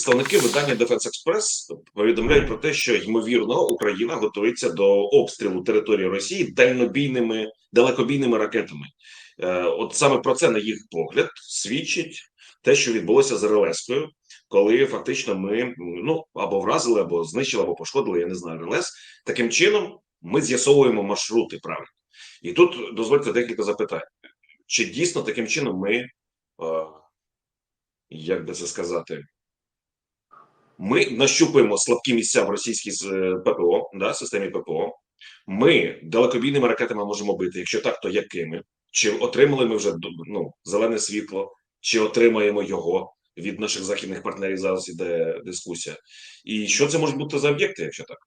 представники видання Defense Express повідомляють про те, що ймовірно Україна готується до обстрілу території Росії дальнобійними далекобійними ракетами. Е, От саме про це, на їх погляд, свідчить те, що відбулося з РЛС-кою, коли фактично ми ну або вразили, або знищили, або пошкодили. Я не знаю РЛС. Таким чином ми з'ясовуємо маршрути правильно. І тут дозвольте декілька запитань: чи дійсно таким чином ми, е, як би це сказати, ми нащупуємо слабкі місця в російській е, ППО, да, системі ППО. Ми далекобійними ракетами можемо бити. Якщо так, то якими? Чи отримали ми вже ну, зелене світло, чи отримаємо його від наших західних партнерів? Зараз іде дискусія. І що це можуть бути за об'єкти, якщо так?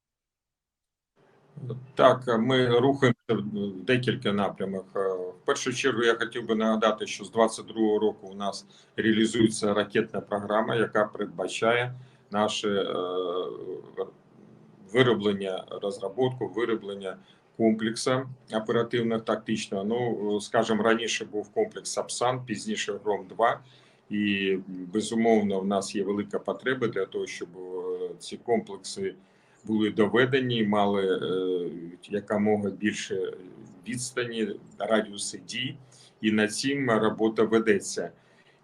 Так, ми рухаємося в декілька напрямах. Е, В першу чергу я хотів би нагадати, що з 22-го року у нас реалізується ракетна програма, яка передбачає наше е, вироблення, розробку, вироблення комплексу оперативно-тактичного. Ну, скажімо, раніше був комплекс Сапсан, пізніше Гром 2 і безумовно в нас є велика потреба для того, щоб е, ці комплекси були доведені, мали е, якомога більше відстані, радіуси дій, і над цим робота ведеться.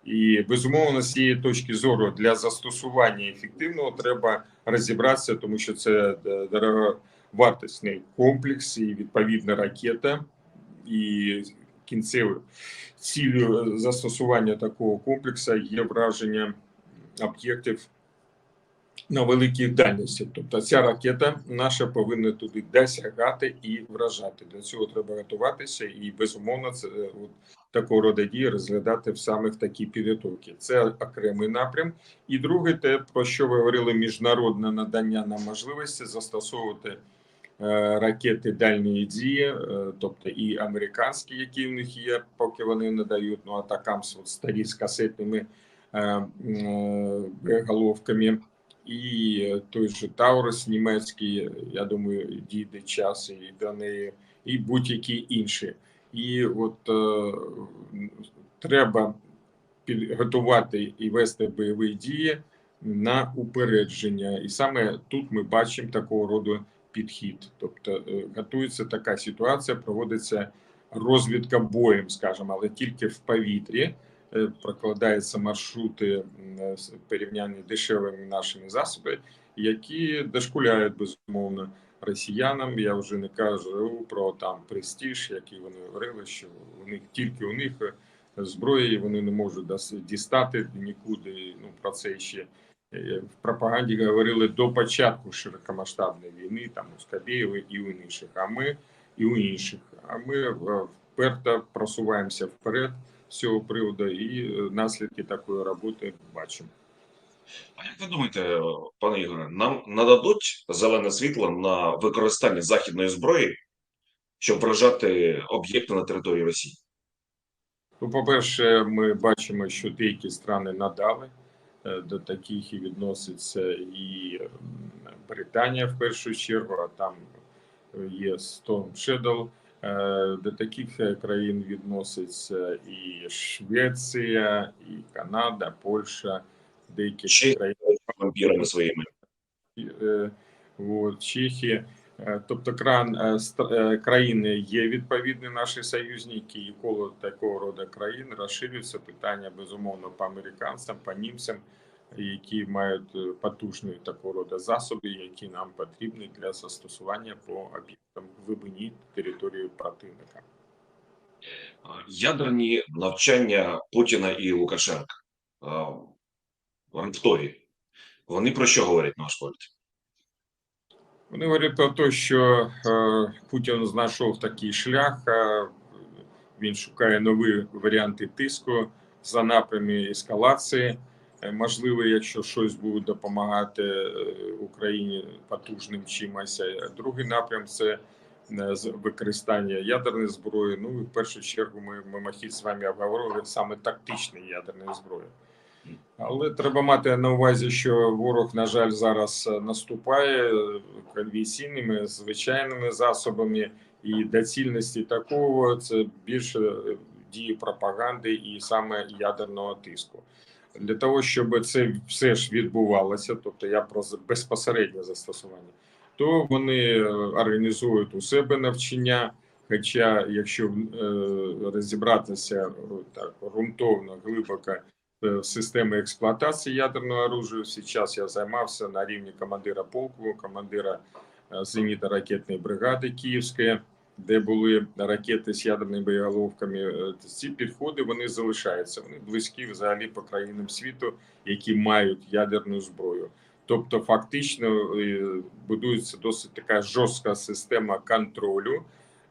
І безумовно, з цієї точки зору для застосування ефективного треба розібратися, тому що це е, дороговартісний комплекс і відповідна ракета, і кінцевою цілею застосування такого комплексу є враження об'єктів на великій дальності. Тобто ця ракета наша повинна туди досягати і вражати. Для цього треба готуватися, і безумовно це е, от такого роду дії розглядати в саме в такій підготовці. Це окремий напрям. І друге, те про що ви говорили, міжнародне надання нам можливості застосовувати. е, Ракети дальньої дії, е, тобто і американські, які в них є, поки вони надають ну атакамс, от старі з касетними е, е, головками, і той же Таурус німецький, я думаю, дійде час і до неї, і будь-які інші. І от е, треба підготувати і вести бойові дії на упередження. І саме тут ми бачимо такого роду підхід. Тобто е, готується така ситуація, проводиться розвідка боєм, скажімо, але тільки в повітрі. Е, Прокладаються маршрути з порівняння дешевими нашими засобами, які дошкуляють безумовно росіянам. Я вже не кажу про там престиж, який вони говорили, що у них тільки у них е, зброї вони не можуть дістати нікуди. Ну про це ще е, в пропаганді говорили до початку широкомасштабної війни, там у Скабєєва і у інших. А ми і у інших. А ми е, вперто просуваємося вперед з цього приводу, і е, наслідки такої роботи бачимо. А як ви думаєте, пане Ігоре, нам нададуть зелене світло на використання західної зброї, щоб вражати об'єкти на території Росії? Ну, по-перше, ми бачимо, що деякі страни надали е, до таких і відноситься і Британія в першу чергу, а там є Storm Shadow. Е, До таких е, країн відноситься і Швеція, і Канада, Польща, деякі Чи- країни. Вампірами своїми? е, от, Чехія. Тобто кран, країни є відповідні наші союзники, і коло такого роду країн розширюється питання безумовно по американцям, по німцям, які мають е, потужні такого роду засоби, які нам потрібні для застосування по об'єктам глибині території противника. Ядерні навчання Путіна і Лукашенка Рамптові. Вони про що говорять, на ваш погляд? Вони говорять про те, що е, Путін знайшов такий шлях, е, він шукає нові варіанти тиску за напрямі ескалації. Е, Можливо, якщо щось буде допомагати е, Україні потужним чимось. Другий напрям це е, використання ядерної зброї. Ну і в першу чергу ми мимохідь з вами обговорили саме тактичної ядерної зброї. Але треба мати на увазі, що ворог, на жаль, зараз е, наступає е, конвенційними звичайними засобами, і доцільності такого це більше е, дії пропаганди і саме ядерного тиску. Для того, щоб це все ж відбувалося, тобто я про безпосереднє застосування, то вони е, організують у себе навчання. Хоча, якщо е, розібратися так ґрунтовно, глибоко е, в експлуатації ядерного оружия, зараз я займався на рівні командира полку, командира е, зенітно-ракетної бригади Київської, де були ракети з ядерними боєголовками. Е, Ці підходи вони залишаються. Вони близькі взагалі по країнам світу, які мають ядерну зброю. Тобто, фактично е, будується досить така жорстка система контролю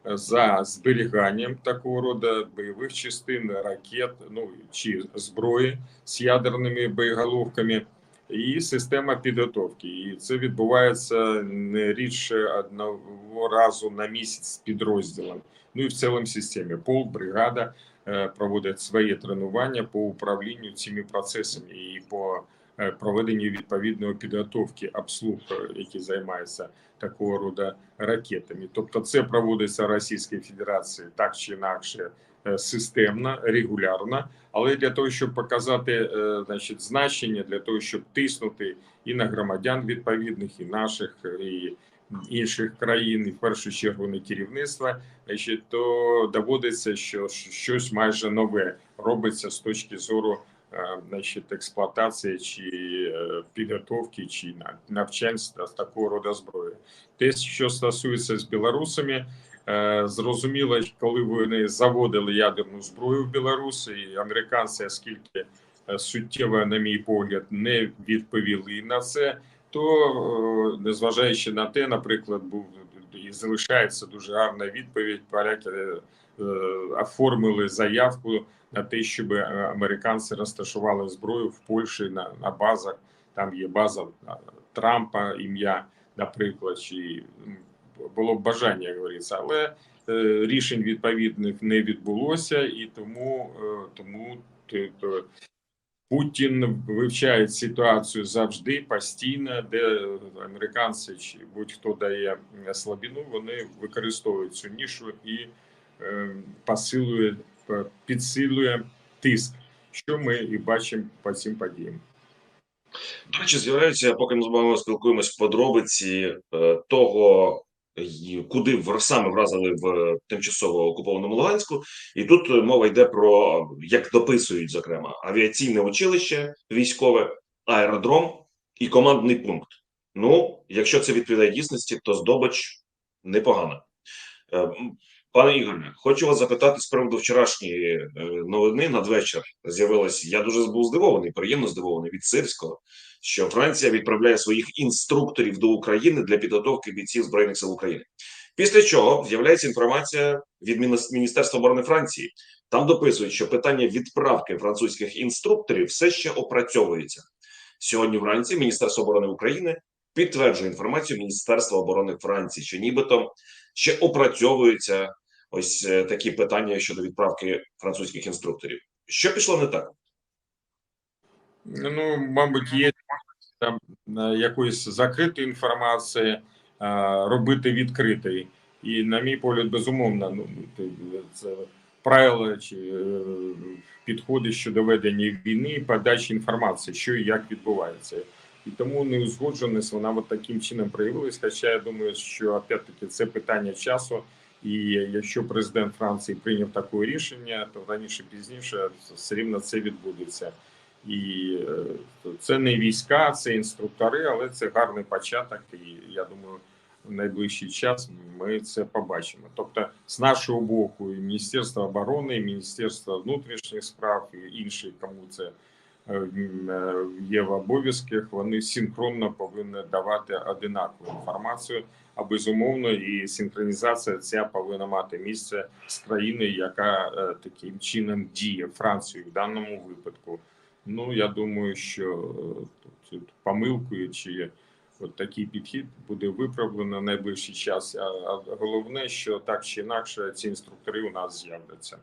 е, за зберіганням такого роду бойових частин, ракет, ну чи зброї з ядерними боєголовками, і система підготовки. І це відбувається не рідше одного разу на місяць з підрозділом. Ну і в цілому системі полк, бригада е, проводять свої тренування по управлінню цими процесами і по е, проведенню відповідної підготовки обслуг, які займаються такого роду ракетами. Тобто, це проводиться Російською Федерацією так чи інакше системно, регулярно, але для того, щоб показати е, значить, значення, для того, щоб тиснути і на громадян відповідних, і наших, і інших країн, і в першу чергу на керівництво, значить, то доводиться, що щось майже нове робиться з точки зору е, значить, експлуатації чи е, підготовки, чи на- навчань з такого роду зброї. Те, що стосується з білорусами, е, зрозуміло, коли вони заводили ядерну зброю в Білорусі, і американці, оскільки е, суттєво, на мій погляд, не відповіли на це, то е, незважаючи на те, наприклад, був і залишається дуже гарна відповідь. Поляки е, е, оформили заявку на те, щоб е, американці розташували зброю в Польщі на, на базах. Там є база е, Трампа, ім'я, наприклад, чи було б бажання, як говориться, але е, рішень відповідних не відбулося, і тому, е, тому то Путін вивчає ситуацію завжди постійно, де американці чи будь-хто дає слабіну, вони використовують цю нішу і е, посилює, підсилює тиск, що ми і бачимо по цим подіям. До речі, з'являються, поки ми з вами спілкуємось, подробиці того, куди в- саме вразили в тимчасово окупованому Луганську, і тут е, мова йде про як дописують, зокрема, авіаційне училище військове, аеродром і командний пункт. Ну, якщо це відповідає дійсності, то здобич непогана. Пане Ігоре, хочу вас запитати з приводу вчорашньої е, новини надвечір. З'явилось, я дуже був здивований, приємно здивований від Сирського, що Франція відправляє своїх інструкторів до України для підготовки бійців збройних сил України. Після чого з'являється інформація від Міністерства оборони Франції. Там дописують, що питання відправки французьких інструкторів все ще опрацьовується. Сьогодні вранці Міністерство оборони України підтверджує інформацію Міністерства оборони Франції, що нібито ще опрацьовуються ось е, такі питання щодо відправки французьких інструкторів. Що пішло не так? Ну, мабуть, є там е, якоїсь закритої інформації, е, робити відкритий. І, на мій погляд, безумовно, ну це правила чи підходи щодо ведення війни, подачі інформації, що і як відбувається. І тому неузгодженість вона от таким чином проявилась. Хоча я думаю, що опять-таки це питання часу. І якщо президент Франції прийняв таке рішення, то раніше пізніше все рівно це відбудеться. І е, це не війська, це інструктори, але це гарний початок. І я думаю, в найближчий час ми це побачимо. Тобто, з нашого боку, і Міністерство оборони, і Міністерство внутрішніх справ, і інші, кому це є в обов'язках, вони синхронно повинні давати одинакову інформацію. А безумовно, і синхронізація ця повинна мати місце з країною, яка е, таким чином діє Францією в даному випадку. Ну, я думаю, що е, тут помилкою чи от такий підхід буде виправлено найближчий час. А головне, що так чи інакше ці інструктори у нас з'являться.